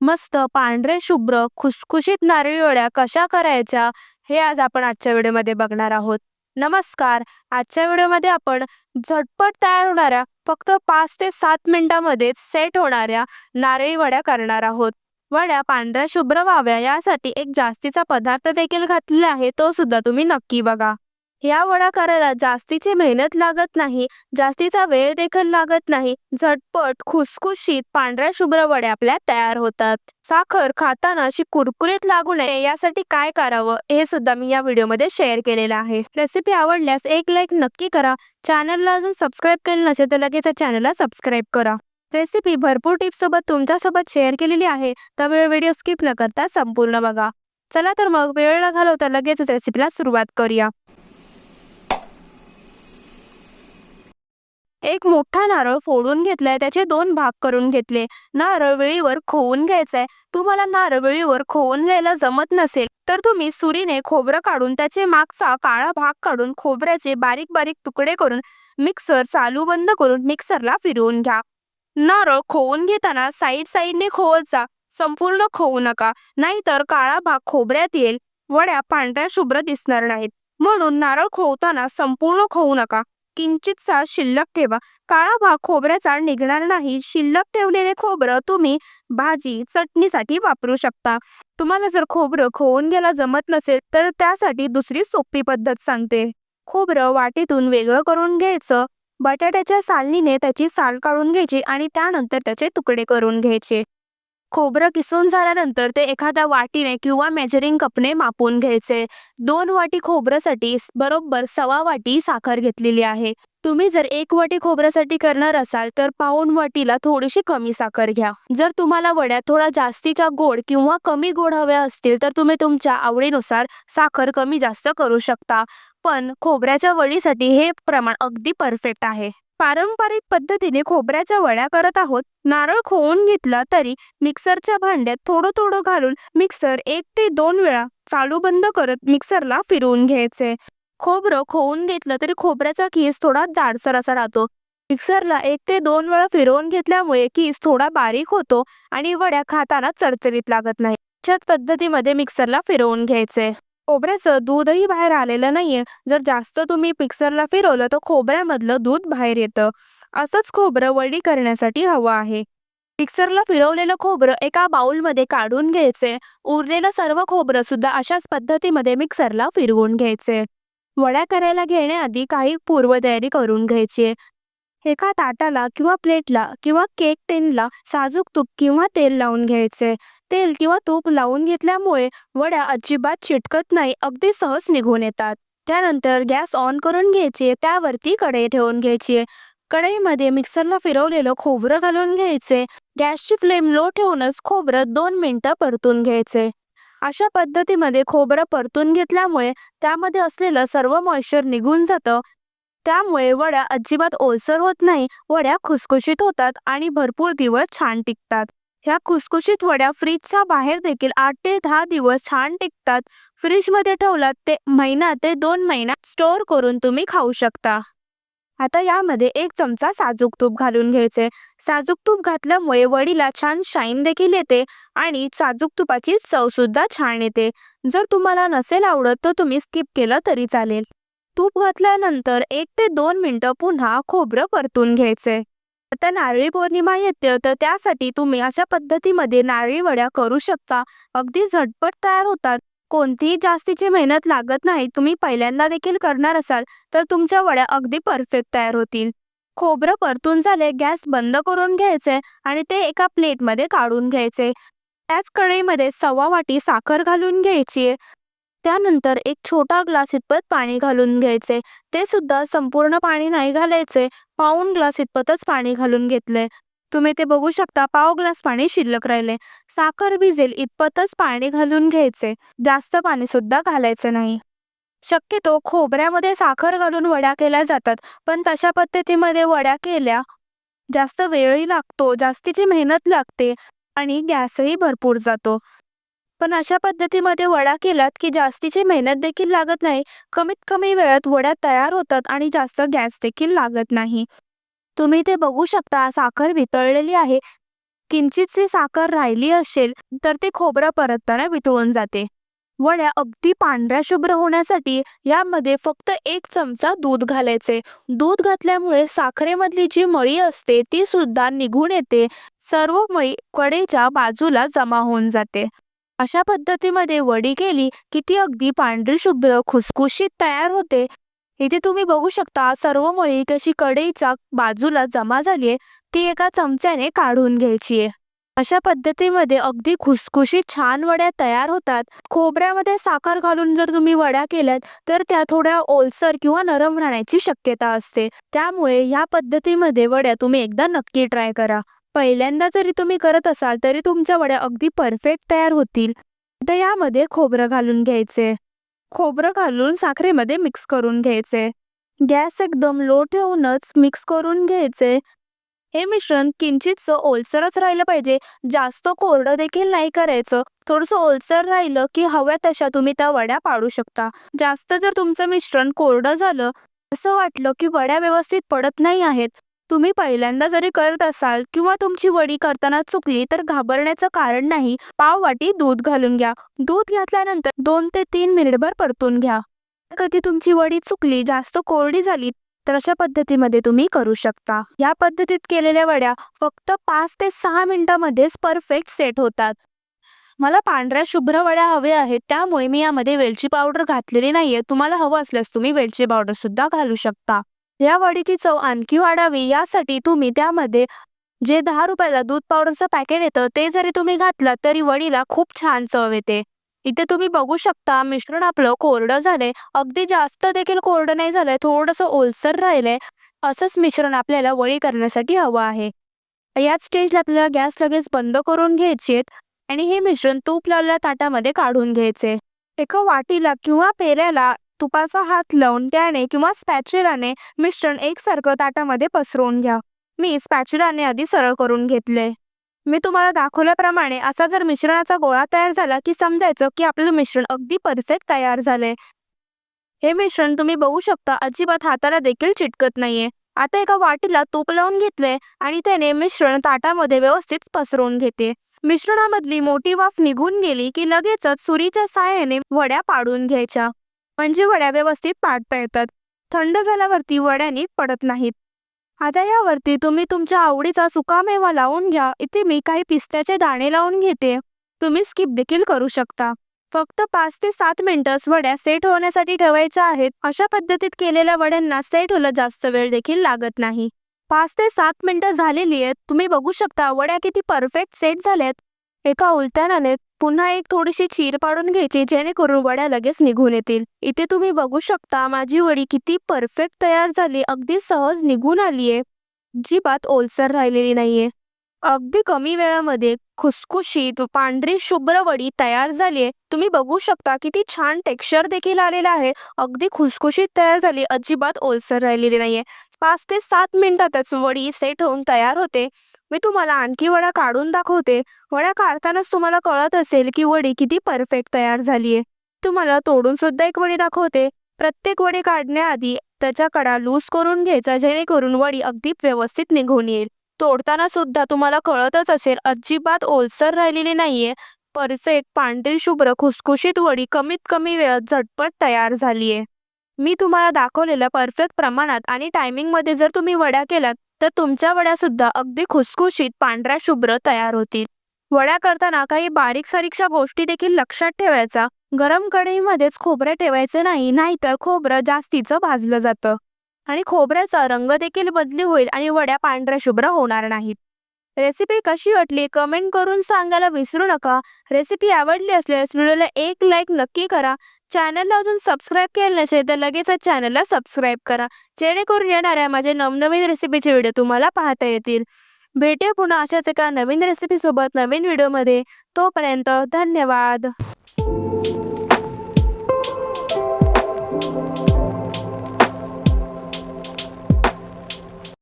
मस्त पांढरे शुभ्र खुसखुशीत नारळी वड्या कशा करायच्या हे आज आपण आजच्या व्हिडिओमध्ये बघणार आहोत. नमस्कार आजच्या व्हिडिओमध्ये आपण झटपट तयार होणाऱ्या फक्त पाच ते सात मिनिटांमध्ये सेट होणाऱ्या नारळी वड्या करणार आहोत. वड्या पांढऱ्या शुभ्र व्हाव्या यासाठी एक जास्तीचा पदार्थ देखील घातलेला आहे तो सुद्धा तुम्ही नक्की बघा. या वडा करायला जास्तीची मेहनत लागत नाही जास्तीचा वेळ देखील लागत नाही झटपट खुसखुशीत पांढऱ्या शुभ्र वड्या आपल्या तयार होतात. साखर खाताना अशी कुरकुरीत लागू नये यासाठी काय करावं हे सुद्धा मी या व्हिडिओमध्ये शेअर केलेलं आहे. रेसिपी आवडल्यास एक लाईक नक्की करा. चॅनलला अजून सबस्क्राईब केलं नसेल तर लगेच चॅनलला सबस्क्राईब करा. रेसिपी भरपूर टिप्ससोबत तुमच्यासोबत शेअर केलेली आहे त्यामुळे व्हिडिओ स्किप न करता संपूर्ण बघा. चला तर मग वेळ न घालवता लगेचच रेसिपीला सुरुवात करूया. एक मोठा नारळ फोडून घेतलाय त्याचे दोन भाग करून घेतले. नारळ वेळीवर खोवून घ्यायचाय. तुम्हाला नारळ वेळीवर खोवून घ्यायला जमत नसेल तर तुम्ही सुरीने खोबरं काढून त्याचे मागचा काळा भाग काढून खोबऱ्याचे बारीक बारीक तुकडे करून मिक्सर चालू बंद करून मिक्सरला फिरवून घ्या. नारळ खोवून घेताना साईड साईडने खोवत जा. संपूर्ण खोवू नका. नाहीतर काळा भाग खोबऱ्यात येईल. वड्या पांढऱ्या शुभ्र दिसणार नाहीत. म्हणून नारळ खोवताना संपूर्ण खोवू नका. किंचितसा शिल्लक ठेवा. काळा भाग खोबऱ्याचा निघणार नाही. शिल्लक ठेवलेले खोबरं तुम्ही भाजी चटणीसाठी वापरू शकता. तुम्हाला जर खोबरं खोवून घ्यायला जमत नसेल तर त्यासाठी दुसरी सोपी पद्धत सांगते. खोबरं वाटीतून वेगळं करून घ्यायचं. बटाट्याच्या सालनीने त्याची साल काढून घ्यायची आणि त्यानंतर त्याचे तुकडे करून घ्यायचे. खोबरं किसून झाल्यानंतर ते एखाद्या वाटीने किंवा मेजरिंग कपने मापून घ्यायचे. दोन वाटी खोबऱ्यासाठी बरोबर सव्वा वाटी साखर घेतलेली आहे. तुम्ही जर एक वाटी खोबऱ्यासाठी करणार असाल तर पाऊन वाटीला थोडीशी कमी साखर घ्या. जर तुम्हाला वड्या थोडा जास्तीच्या गोड किंवा कमी गोड हव्या असतील तर तुम्ही तुमच्या आवडीनुसार साखर कमी जास्त करू शकता. पण खोबऱ्याच्या वडीसाठी हे प्रमाण अगदी परफेक्ट आहे. पारंपरिक पद्धतीने खोबऱ्याच्या वड्या करत आहोत. नारळ खोवून घेतला तरी मिक्सरच्या भांड्यात थोडं थोडं घालून मिक्सर एक ते दोन वेळा चालू बंद करत मिक्सरला फिरवून घ्यायचे. खोबरं खोवून घेतलं तरी खोबऱ्याचा कीस थोडा जाडसर असा राहतो. मिक्सरला एक ते दोन वेळा फिरवून घेतल्यामुळे कीस थोडा बारीक होतो आणि वड्या खाताना चरचरीत लागत नाही. अशाच पद्धतीमध्ये मिक्सरला फिरवून घ्यायचे. खोबऱ्याचं दूधही बाहेर आलेलं नाहीये. जर जास्त तुम्ही मिक्सरला फिरवलं तर खोबऱ्यामधलं दूध बाहेर येतं. असंच खोबरं वडी करण्यासाठी हवं आहे. मिक्सरला फिरवलेलं खोबरं एका बाउलमध्ये काढून घ्यायचे. उरलेलं सर्व खोबरं सुद्धा अशाच पद्धतीमध्ये मिक्सरला फिरवून घ्यायचे. वड्या करायला घेण्याआधी काही पूर्वतयारी करून घ्यायची. आहे. एका ताटाला किंवा प्लेटला किंवा केक टेनला साजूक तूप किंवा तेल लावून घ्यायचे. तेल किंवा तूप लावून घेतल्यामुळे वड्या अजिबात चिटकत नाही अगदी सहज निघून येतात. त्यानंतर गॅस ऑन करून घ्यायचे त्यावरती कढई ठेवून घ्यायची. कढईमध्ये मिक्सरला फिरवलेलं खोबरं घालून घ्यायचे. गॅसची फ्लेम लो ठेवूनच खोबरं दोन मिनटं परतून घ्यायचे. अशा पद्धतीमध्ये खोबरं परतून घेतल्यामुळे त्यामध्ये असलेलं सर्व मॉइश्चर निघून जातं. त्यामुळे वड्या अजिबात ओलसर होत नाही वड्या खुसखुशीत होतात आणि भरपूर दिवस छान टिकतात. ह्या खुसखुशीत वड्या फ्रीजच्या बाहेर देखील आठ ते दहा दिवस छान टिकतात. फ्रीजमध्ये ठेवलात ते महिना ते दोन महिना स्टोअर करून तुम्ही खाऊ शकता. आता यामध्ये एक चमचा साजूक तूप घालून घ्यायचे. साजूक तूप घातल्यामुळे वडीला छान शाईन देखील येते आणि साजूक तुपाची चवसुद्धा छान येते. जर तुम्हाला नसेल आवडत तर तुम्ही स्किप केलं तरी चालेल. तूप घातल्यानंतर एक ते दोन मिनटं पुन्हा खोबरं परतून घ्यायचे. आता नारळी पौर्णिमा येते तर त्यासाठी तुम्ही अशा पद्धतीमध्ये नारळी वड्या करू शकता. अगदी झटपट तयार होतात. कोणतीही जास्तीची मेहनत लागत नाही तुम्ही पहिल्यांदा देखील करणार असाल तर तुमच्या वड्या अगदी परफेक्ट तयार होतील. खोबरं परतून झाले गॅस बंद करून घ्यायचे आणि ते एका प्लेटमध्ये काढून घ्यायचे. त्याच कढईमध्ये सव्वा वाटी साखर घालून घ्यायची. त्यानंतर एक छोटा ग्लास इतपत पाणी घालून घ्यायचे. ते सुद्धा संपूर्ण पाणी नाही घालायचे. पाऊन ग्लास इतपतच पाणी घालून घेतले. तुम्ही ते बघू शकता पाव ग्लास पाणी शिल्लक राहिले. साखर भिजेल इतपतच पाणी घालून घ्यायचे. जास्त पाणी सुद्धा घालायचं नाही. शक्यतो खोबऱ्यामध्ये साखर घालून वड्या केल्या जातात पण तशा पद्धतीमध्ये वड्या केल्या जास्त वेळही लागतो जास्तीची मेहनत लागते आणि गॅसही भरपूर जातो. पण अशा पद्धतीमध्ये वडा केलात की जास्तीची मेहनत देखील लागत नाही कमीत कमी वेळात वड्या तयार होतात आणि जास्त गॅस देखील लागत नाही. तुम्ही ते बघू शकता साखर वितळलेली आहे. किंचितशी साखर राहिली असेल तर ते खोबरं परतताना वितळून जाते. वड्या अगदी पांढऱ्या शुभ्र होण्यासाठी यामध्ये फक्त एक चमचा दूध घालायचे. दूध घातल्यामुळे साखरेमधली जी मळी असते ती सुद्धा निघून येते. सर्व मळी कडेच्या बाजूला जमा होऊन जाते. अशा पद्धतीमध्ये वडी केली की ती अगदी पांढरी शुभ्र खुसखुशीत तयार होते. इथे तुम्ही बघू शकता सर्व मुळी कशी कढईच्या बाजूला जमा झाली आहे ती एका चमच्याने काढून घ्यायची आहे. अशा पद्धतीमध्ये अगदी खुसखुशीत छान वड्या तयार होतात. खोबऱ्यामध्ये साखर घालून जर तुम्ही वड्या केल्यात तर त्या थोड्या ओलसर किंवा नरम राहण्याची शक्यता असते. त्यामुळे ह्या पद्धतीमध्ये वड्या तुम्ही एकदा नक्की ट्राय करा. पहिल्यांदा जरी तुम्ही करत असाल तरी तुमच्या वड्या अगदी परफेक्ट तयार होतील. तर यामध्ये खोबरं घालून घ्यायचे. खोबरं घालून साखरेमध्ये मिक्स करून घ्यायचे. गॅस एकदम लो ठेवूनच मिक्स करून घ्यायचे. हे मिश्रण किंचितचं ओलसरच राहिलं पाहिजे. जास्त कोरडं देखील नाही करायचं. थोडंसं ओलसर राहिलं की हव्या तशा तुम्ही त्या वड्या पाडू शकता. जास्त जर तुमचं मिश्रण कोरडं झालं असं वाटलं की वड्या व्यवस्थित पडत नाही आहेत. तुम्ही पहिल्यांदा जरी करत असाल किंवा तुमची वडी करताना चुकली तर घाबरण्याचं कारण नाही. पाव वाटी दूध घालून घ्या. दूध घातल्यानंतर दोन ते तीन मिनिटभर परतून घ्या. कधी तुमची वडी चुकली जास्त कोरडी झाली तर अशा पद्धतीमध्ये तुम्ही करू शकता. या पद्धतीत केलेल्या वड्या फक्त पाच ते सहा मिनिटांमध्येच परफेक्ट सेट होतात. मला पांढऱ्या शुभ्र वड्या हव्या आहेत त्यामुळे मी यामध्ये वेलची पावडर घातलेली नाहीये. तुम्हाला हवं असल्यास तुम्ही वेलची पावडर सुद्धा घालू शकता. या वडीची चव आणखी वाढावी यासाठी तुम्ही त्यामध्ये जे दहा रुपयाला दूध पावडरचं पॅकेट येतं ते जरी तुम्ही घातलं तरी वडीला खूप छान चव येते. इथे तुम्ही बघू शकता मिश्रण आपलं कोरडं झालंय. अगदी जास्त देखील कोरडं नाही झालंय थोडंसं ओलसर राहिलंय. असंच मिश्रण आपल्याला वळी करण्यासाठी हवं आहे. याच स्टेजला आपल्याला गॅस लगेच बंद करून घ्यायचे आणि हे मिश्रण तूप लावलेल्या ताटामध्ये काढून घ्यायचे. एका वाटीला किंवा पेऱ्याला तुपाचा हात लावून त्याने किंवा स्पॅच्युलाने मिश्रण एकसारखं ताटामध्ये पसरवून घ्या. मी स्पॅच्युलाने आधी सरळ करून घेतले. मी तुम्हाला दाखवल्याप्रमाणे असा जर मिश्रणाचा गोळा तयार झाला की समजायचं की आपलं मिश्रण अगदी परफेक्ट तयार झाले. हे मिश्रण तुम्ही बघू शकता अजिबात हाताला देखील चिटकत नाहीये. आता एका वाटीला तूप लावून घेतले आणि त्याने मिश्रण ताटामध्ये व्यवस्थित पसरवून घेते. मिश्रणामधली मोठी वाफ निघून गेली की लगेचच सुरीच्या साहाय्याने वड्या पाडून घ्यायच्या. म्हणजे वड्या व्यवस्थित पाडता येतात. थंड झाल्यावरती वड्या नीट पडत नाहीत. आता यावरती तुम्ही तुमच्या आवडीचा सुकामेवा लावून घ्या. इथे मी काही पिस्त्याचे दाणे लावून घेते. तुम्ही स्किप देखील करू शकता. फक्त पाच ते सात मिनिटंच वड्या सेट होण्यासाठी ठेवायच्या आहेत. अशा पद्धतीत केलेल्या वड्यांना सेट होलं जास्त वेळ देखील लागत नाही. पाच ते सात मिनिटं झालेली आहेत. तुम्ही बघू शकता वड्या किती परफेक्ट सेट झाल्यात. एका उलट्यानाने पुन्हा एक थोडीशी चीर पाडून घ्यायची जेणेकरून वड्या लगेच निघून येतील. इथे तुम्ही बघू शकता माझी वडी किती परफेक्ट तयार झाली अगदी सहज निघून आलीये. अजिबात ओलसर राहिलेली नाहीये. अगदी कमी वेळामध्ये खुसखुशीत पांढरी शुभ्र वडी तयार झालीये. तुम्ही बघू शकता किती छान टेक्स्चर देखील आलेलं आहे. अगदी खुसखुशीत तयार झाली अजिबात ओलसर राहिलेली नाहीये. पाच ते सात मिनिटातच वडी सेट होऊन तयार होते. मी तुम्हाला आणखी वड्या काढून दाखवते. वड्या काढतानाच तुम्हाला कळत असेल की वडी किती परफेक्ट तयार झालीये. तुम्हाला तोडून सुद्धा एक वडी दाखवते. प्रत्येक वडी काढण्याआधी त्याच्या कडा लूज करून घ्यायचा जेणेकरून वडी अगदी व्यवस्थित निघून येईल. तोडताना सुद्धा तुम्हाला कळतच असेल अजिबात ओलसर राहिलेली नाहीये. परफेक्ट पांढरी शुभ्र खुसखुशीत वडी कमीत कमी वेळात झटपट तयार झालीये. मी तुम्हाला दाखवलेल्या परफेक्ट प्रमाणात आणि टायमिंगमध्ये जर तुम्ही वड्या केल्यात तर तुमच्या वड्यासुद्धा अगदी खुसखुशीत पांढऱ्या शुभ्र तयार होतील. वड्या करताना काही बारीक सारीकशा गोष्टी देखील लक्षात ठेवायचा. गरम कढईमध्येच खोबरं ठेवायचं नाही नाहीतर खोबरं जास्तीचं भाजलं जातं. आणि खोबऱ्याचा रंग देखील बदली होईल आणि वड्या पांढऱ्या शुभ्र होणार नाहीत. रेसिपी कशी वाटली कमेंट करून सांगायला विसरू नका. रेसिपी आवडली असल्यास व्हिडिओला एक लाईक नक्की करा. चॅनलला अजून सबस्क्राईब केलं नसेल तर लगेचच चॅनलला सबस्क्राईब करा. जेणेकरून येणाऱ्या माझे नवनवीन रेसिपीचे व्हिडिओ तुम्हाला पाहता येतील. भेटूया पुन्हा अशाच एका नवीन रेसिपीसोबत नवीन व्हिडिओमध्ये तोपर्यंत धन्यवाद.